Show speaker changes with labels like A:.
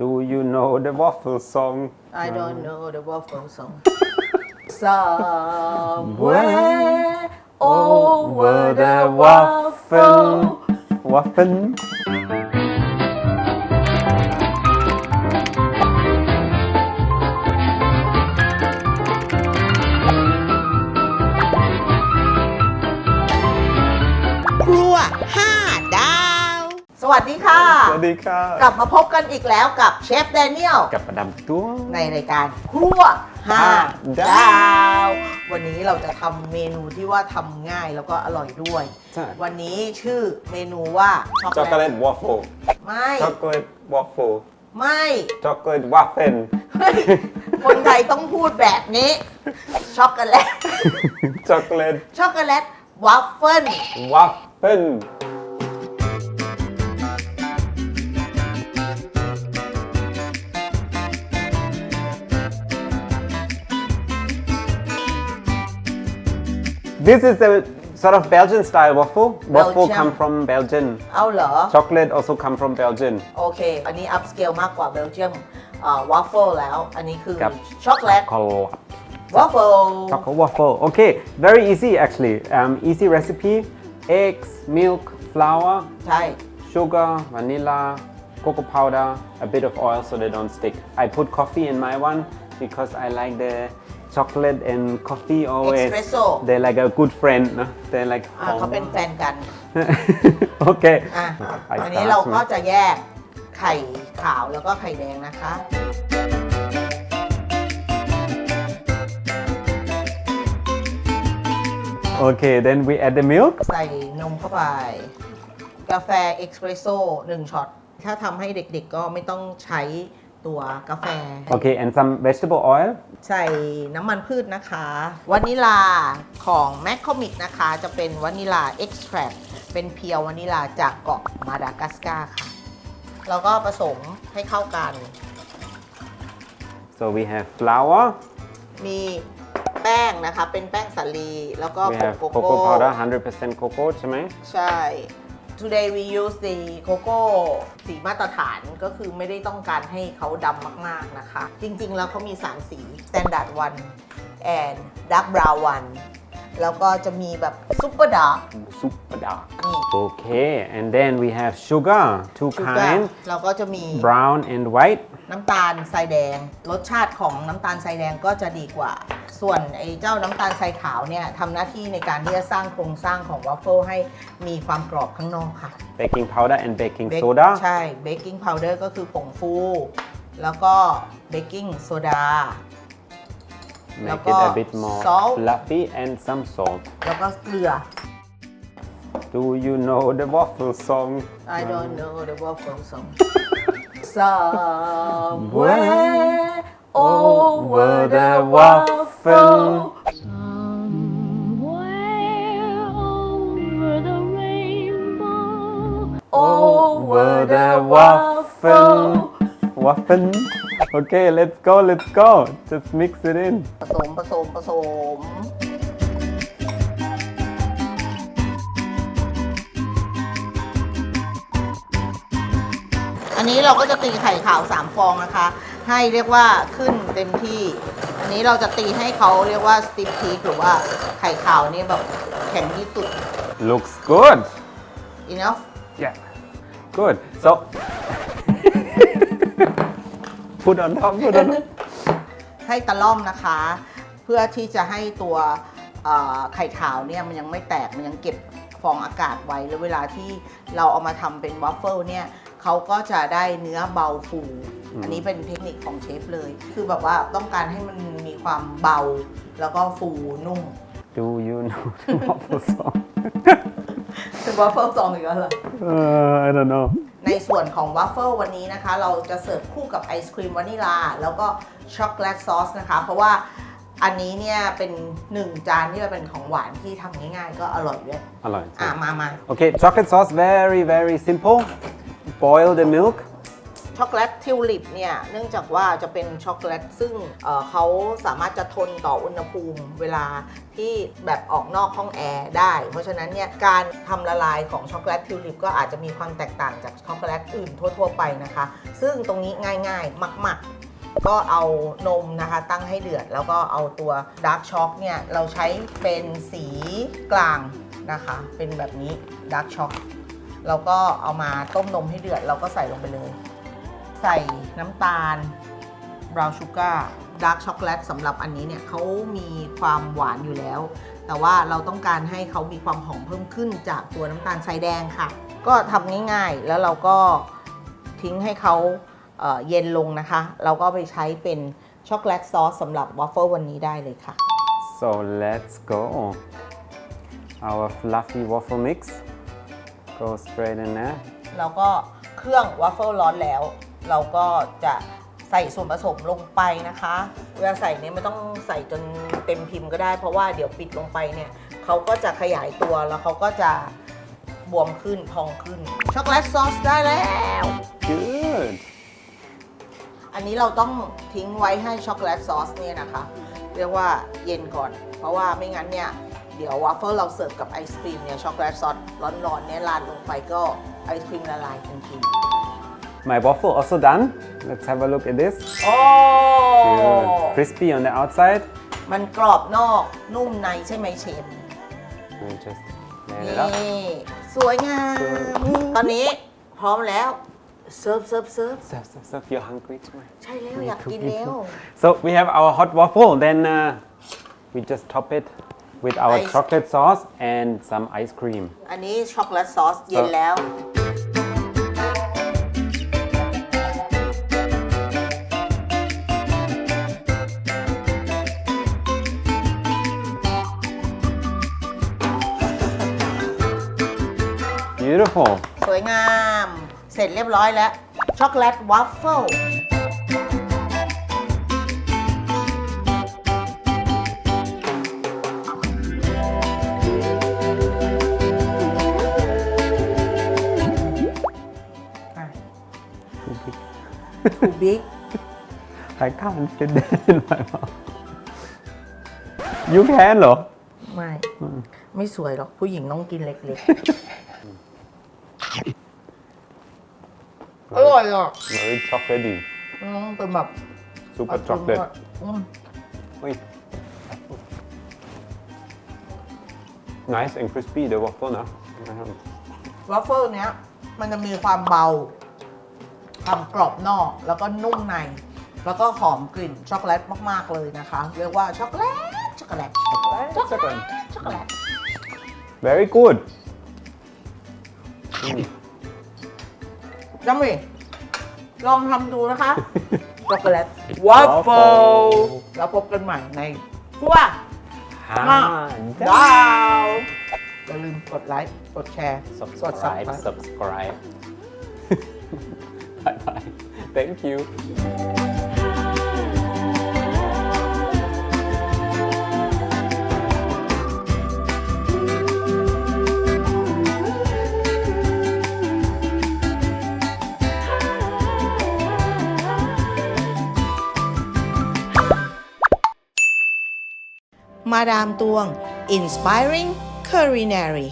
A: Do you know the waffle song
B: I don't know the waffle song somewhere over the waffle
A: waffle
B: ครัว 5 ดาว สวัสดีค่ะ ว
A: สวัสดีค่ะ
B: กลับมาพบกันอีกแล้วกับเชฟแดเนียล
A: กับประดำตัว
B: ในรายการครัว
A: ห้า
B: 5
A: ดา
B: ดาว วันนี้เราจะทำเมนูที่ว่าทำง่ายแล้วก็อร่อยด้วย
A: ใช่
B: วันนี้ชื่อเมนูว่า
A: ช็อกโกแลต waffle
B: ไม่
A: ช็อกโกแลต waffle
B: ไม่
A: ช็อกโกแลต waffle
B: คนไทยต้องพูดแบบนี้ ช็อกโกแลต
A: ช็อกโกแลต
B: ช็อกโกแลตวัฟเฟิล
A: waffle This is a sort of Belgian style waffle. Waffle
B: Belgium.
A: come from Belgium.
B: เอาเหรอ
A: Chocolate also come from Belgium.
B: โอเค อันนี้อัพสเกลมากกว่าเบลเยียมวัฟเฟิลแล้ว อันนี้คือ
A: ครับ
B: ช็อกโกแลต
A: Chocolate.
B: วัฟเฟิล
A: Chocolate waffle. Okay, very easy actually. Um, easy recipe. Eggs, milk, flour,
B: ใช่
A: sugar, vanilla, cocoa powder, a bit of oil so they don't stick. I put coffee in my one because I like the chocolate and coffee always.
B: Espresso.
A: They're like a good friend. No? They're like.
B: อ่าเขาเป็นแฟนกัน
A: okay.
B: อะ
A: I
B: อันนี้
A: start
B: เราก็
A: with-
B: จะแยกไข่ขาวแล้วก็ไข่แดงนะคะ
A: Okay, then we add the milk.
B: ใส่นมเข้าไป กาแฟเอ็กซ์เพรสโซ่หนึ่งช็อต ถ้าทำให้เด็กๆก็ไม่ต้องใช้ ตัวกาแฟ
A: Okay, and some vegetable oil.
B: ใส่น้ำมันพืชนะคะ วานิลาของแมคคอมิกนะคะ จะเป็นวานิลาเอ็กซ์แทรเป็นเพียววานิลาจากเกาะมาดากัสการ์ค่ะ แล้วก็ผสมให้เข้ากัน
A: So we have flour.
B: มีแป้งนะคะ เป็นแป้งสาลี แล้วก็
A: We
B: ผง
A: have
B: โกโก้
A: cocoa powder, 100% cocoa, ใช่ไหม
B: ใช่ today we use the cocoa สีมาตรฐานก็คือไม่ได้ต้องการให้เขาดำมาก ๆ นะคะ จริง ๆ แล้วเขามี 3 สี standard one and dark brown one แล้วก็จะมีแบบ super dark
A: Super dark.
B: นี่
A: Okay, and then we have sugar, two
B: sugar
A: kind,
B: แล้วก็จะมี
A: brown and white.
B: น้ำตาลทรายแดง รสชาติของน้ำตาลทรายแดงก็จะดีกว่า ส่วนไอ้เจ้าน้ำตาลทรายขาวเนี่ยทำหน้าที่ในการที่จะสร้างโครงสร้างของวัฟเฟิลให้มีความกรอบข้างนอกค่ะ
A: Baking powder and baking
B: Bake-
A: soda.
B: ใช่เบกกิ้งพาวเดอร์ก็คือผงฟู แล้วก็เบกกิ้งโซดา แล้ว
A: Make
B: ก็
A: it a bit more
B: salt
A: fluffy and some salt.
B: แล้วก็เกลือ
A: Do you know the waffle song?
B: I don't know the waffle song somewhere over the waffle
C: Somewhere over the rainbow.
B: over the waffle
A: Waffle. Okay, let's go, let's go. Just mix it in.
B: ผสมผสมผสม อันนี้เราก็จะตีไข่ขาว3ฟองนะคะ ให้เรียกว่าขึ้นเต็มที่ อันนี้เราจะตีให้เขาเรียกว่าสติ p พีหรือว่าไข่ขาวนี่แบบแข็งที่สุด
A: Looks good.
B: enough
A: Yeah. Good. So put on top, put on top.
B: ให้ตะล่อมนะคะ เพื่อที่จะให้ตัวเอ่อไข่ขาวเนี่ยมันยังไม่แตกมันยังเก็บฟองอากาศไว้แล้วเวลาที่เราเอามาทำเป็นวัฟเฟิลเนี่ยเขาก็จะได้เนื้อเบาฟู อันนี้เป็นเทคนิคของเชฟเลย คือแบบว่าต้องการให้มันมีความเบาแล้วก็ฟูนุ่ม
A: Do you know the waffle song?
B: เป็นวัฟเฟิลซองอีกแล้วเหรอ
A: Uh, I don't know.
B: ในส่วนของวัฟเฟิลวันนี้นะคะ เราจะเสิร์ฟคู่กับไอศครีมวานิลา แล้วก็ช็อกโกแลตซอสนะคะ เพราะว่าอันนี้เนี่ยเป็นหนึ่งจานที่เป็นของหวานที่ทำง่ายๆ ก็อร่อยด้วย
A: Alright.
B: อะ มามา
A: Okay, chocolate sauce, very, very simple. Boil the milk
B: ช็อกโกแลตทิวลิปเนี่ยเนื่องจากว่าจะเป็นช็อกโกแลตซึ่งเเขาสามารถจะทนต่ออุณหภูมิเวลาที่แบบออกนอกห้องแอร์ได้ เพราะฉะนั้นเนี่ยการทำละลายของช็อกโกแลตทิวลิปก็อาจจะมีความแตกต่างจากช็อกโกแลตอื่นทั่ว ๆ ไปนะคะ ซึ่งตรงนี้ง่ายๆมาก ๆก็เอานมนะคะตั้งให้เดือด แล้วก็เอาตัวดาร์กช็อกเนี่ย เราใช้เป็นสีกลางนะคะ เป็นแบบนี้ดาร์กช็อกเราก็เอามาต้มนมให้เดือด เราก็ใส่ลงไปเลย ใส่น้ำตาลบราวน์ชูการ์ดาร์กช็อกโกแลตสำหรับอันนี้เนี่ยเขามีความหวานอยู่แล้ว แต่ว่าเราต้องการให้เขามีความหอมเพิ่มขึ้นจากตัวน้ำตาลทรายแดงค่ะ ก็ทำง่ายๆ แล้วเราก็ทิ้งให้เขาเอ่อเย็นลงนะคะ เราก็ไปใช้เป็นช็อกโกแลตซอสสำหรับวอฟเฟิลวันนี้ได้เลยค่ะ
A: So let's go. Our fluffy waffle mix. Go straight in there.
B: เราก็เครื่องว a ฟเฟิลร้อนแล้ว เราก็จะใส่ส่วนผสมลงไปนะคะ เวลาใส่เนี่ยไม่ต้องใส่จนเต็มพิมพ์ก็ได้ เพราะว่าเดี๋ยวปิดลงไปเนี่ยเขาก็จะขยายตัวแล้วเขาก็จะบวมขึ้นพองขึ้น ช็อกโกแลตซอสได้แล้ว
A: Good.
B: อันนี้เราต้องทิ้งไว้ให้ช็อกโกแลตซอสเนี่ยนะคะ เรียกว่าเย็นก่อน เพราะว่าไม่งั้นเนี่ย เดี๋ยวว a ฟเฟิลเราเสิร์ฟกับไอศครีมเนี่ยช็อกโกแลตซอสร้อนๆเนี่ยราดลงไปก็ไอศครีมละลายทันที
A: My waffle also done. Let's have a look at this.
B: โอ้
A: Good. Crispy on the outside.
B: มันกรอบนอกนุ่มในใช่ไหมเชฟ
A: We just lay
B: นี่
A: it up.
B: สวยงาม ตอนนี้พร้อมแล้ว เซิร์ฟเซิร์ฟเซิร์ฟ
A: Serve, serve, serve. You're hungry too.
B: ใช่แล้วอยากกินแล้ว
A: So we have our hot waffle. Then uh, we just top it with our
B: Ice.
A: chocolate sauce and some ice cream.
B: อันนี้ช็อกโกแลตซอสเย็นแล้ว
A: Beautiful.
B: สวยงาม เสร็จเรียบร้อยแล้ว ช็อกโกแลตวัฟเฟิลทูบิ๊ก
A: I can't fit that in my mouth. You can เหรอ
B: ไม่ ไม่สวยหรอกผู้หญิงต้องกินเล็กๆ อร่อยอะ
A: Very chocolatey.
B: อืมเป็นแบบ
A: Super chocolate.
B: อืม
A: Wait. Nice and crispy the waffle นะ
B: วัฟเฟิลเนี้ย มันจะมีความเบาความกรอบนอกแล้วก็นุ่มใน แล้วก็หอมกลิ่นช็อกโกแลตมากๆเลยนะคะ เรียกว่าช็อกโกแลตช็อกโกแลตช็อกโกแลตช็อกโกแลต
A: Very good.
B: ยังมีลองทำดูนะคะ ช็อกโกแลตวัฟเฟิล
A: Waffle
B: แล้วพบกันใหม่ในทั่ว
A: Ah,
B: ดาวอย่าลืมกดไลค์ กดแชร์กด
A: Subscribe,
B: subscribe
A: subscribe. bye bye. Thank you.
B: Madame Tuong Inspiring Culinary